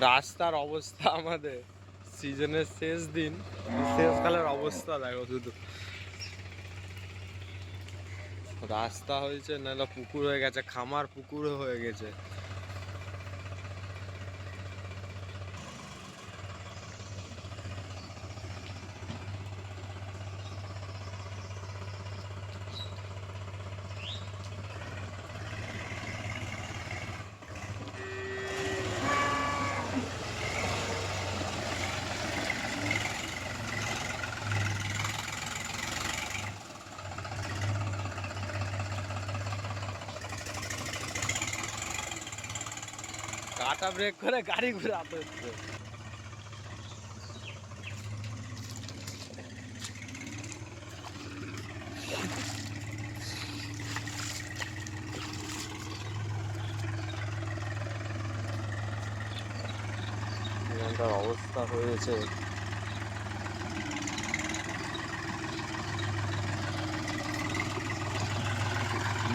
রাস্তার অবস্থা আমাদের সিজনের শেষ দিন, শেষকালের অবস্থা দেখো শুধু। রাস্তা হয়েছে, নাহলে পুকুর হয়ে গেছে, খামার পুকুর হয়ে গেছে। কাটা ব্রেক করে গাড়ি ঘুরাতে হচ্ছে। অবস্থা হয়েছে।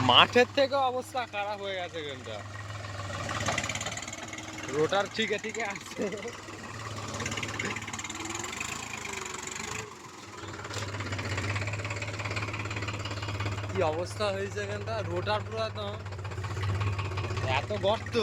মাঠের থেকে অবস্থা খারাপ হয়ে গেছে এখানটা রোটার ঠিকে ঠিক আছে। কি অবস্থা হয়েছে এখানটা? রোটার পুরো এত গর্ত।